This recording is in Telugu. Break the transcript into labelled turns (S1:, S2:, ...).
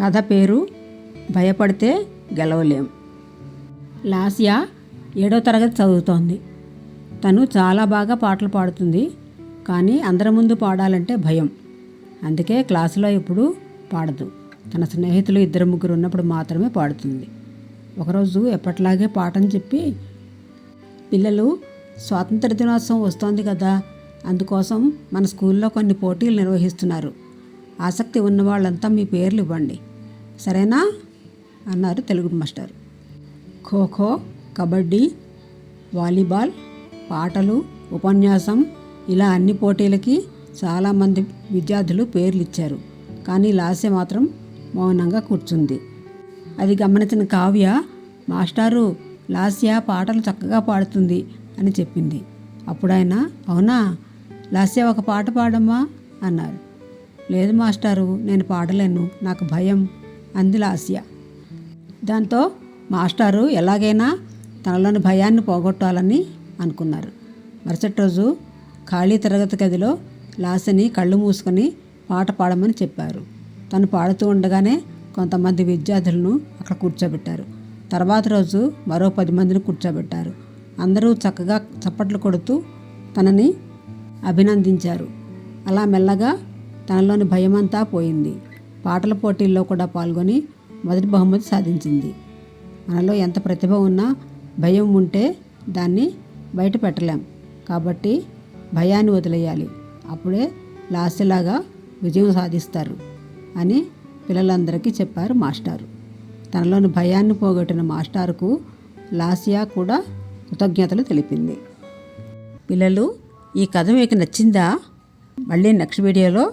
S1: కథ పేరు భయపడితే గెలవలేం. లాసియా ఏడో తరగతి చదువుతోంది. తను చాలా బాగా పాటలు పాడుతుంది కానీ అందరి ముందు పాడాలంటే భయం. అందుకే క్లాసులో ఇప్పుడు పాడదు. తన స్నేహితులు ఇద్దరు ముగ్గురు ఉన్నప్పుడు మాత్రమే పాడుతుంది. ఒకరోజు ఎప్పట్లాగే పాటని చెప్పి పిల్లలు స్వాతంత్ర దినోత్సవం వస్తోంది కదా అందుకోసం మన స్కూల్లో కొన్ని పోటీలు నిర్వహిస్తున్నారు. ఆసక్తి ఉన్న వాళ్ళంతా మీ పేర్లు ఇవ్వండి. సరేనా? అన్నారు తెలుగు మాస్టర్. ఖోఖో కబడ్డీ వాలీబాల్ పాటలు ఉపన్యాసం ఇలా అన్ని పోటీలకి చాలామంది విద్యార్థులు పేర్లు ఇచ్చారు. కానీ లాస్య మాత్రం మౌనంగా కూర్చుంది. అది గమనించిన కావ్య మాస్టారు లాస్య పాటలు చక్కగా పాడుతుంది అని చెప్పింది. అప్పుడు ఆయన అవునా? లాస్య ఒక పాట పాడమ్మా అన్నారు. లేదు మాస్టారు నేను పాడలేను నాకు భయం అంది లాస్య దాంతో మాస్టారు ఎలాగైనా తనలోని భయాన్ని పోగొట్టాలని అనుకున్నారు. మరుసటి రోజు ఖాళీ తరగతి గదిలో లాస్యని కళ్ళు మూసుకొని పాట పాడమని చెప్పారు. తను పాడుతూ ఉండగానే కొంతమంది విద్యార్థులను అక్కడ కూర్చోబెట్టారు. తర్వాత రోజు మరో పది మందిని కూర్చోబెట్టారు. అందరూ చక్కగా చప్పట్లు కొడుతూ తనని అభినందించారు. అలా మెల్లగా తనలోని భయమంతా పోయింది. పాటల పోటీల్లో కూడా పాల్గొని మొదటి బహుమతి సాధించింది. మనలో ఎంత ప్రతిభ ఉన్నా భయం ఉంటే దాన్ని బయట పెట్టలేం. కాబట్టి భయాన్ని వదిలేయాలి. అప్పుడే లాస్యలాగా విజయం సాధిస్తారు అని పిల్లలందరికీ చెప్పారు మాస్టారు. తనలోని భయాన్ని పోగొట్టిన మాస్టారుకు లాస్యా కూడా కృతజ్ఞతలు తెలిపింది. పిల్లలు ఈ కథ మీకు నచ్చిందా? మళ్ళీ నెక్స్ట్ వీడియోలో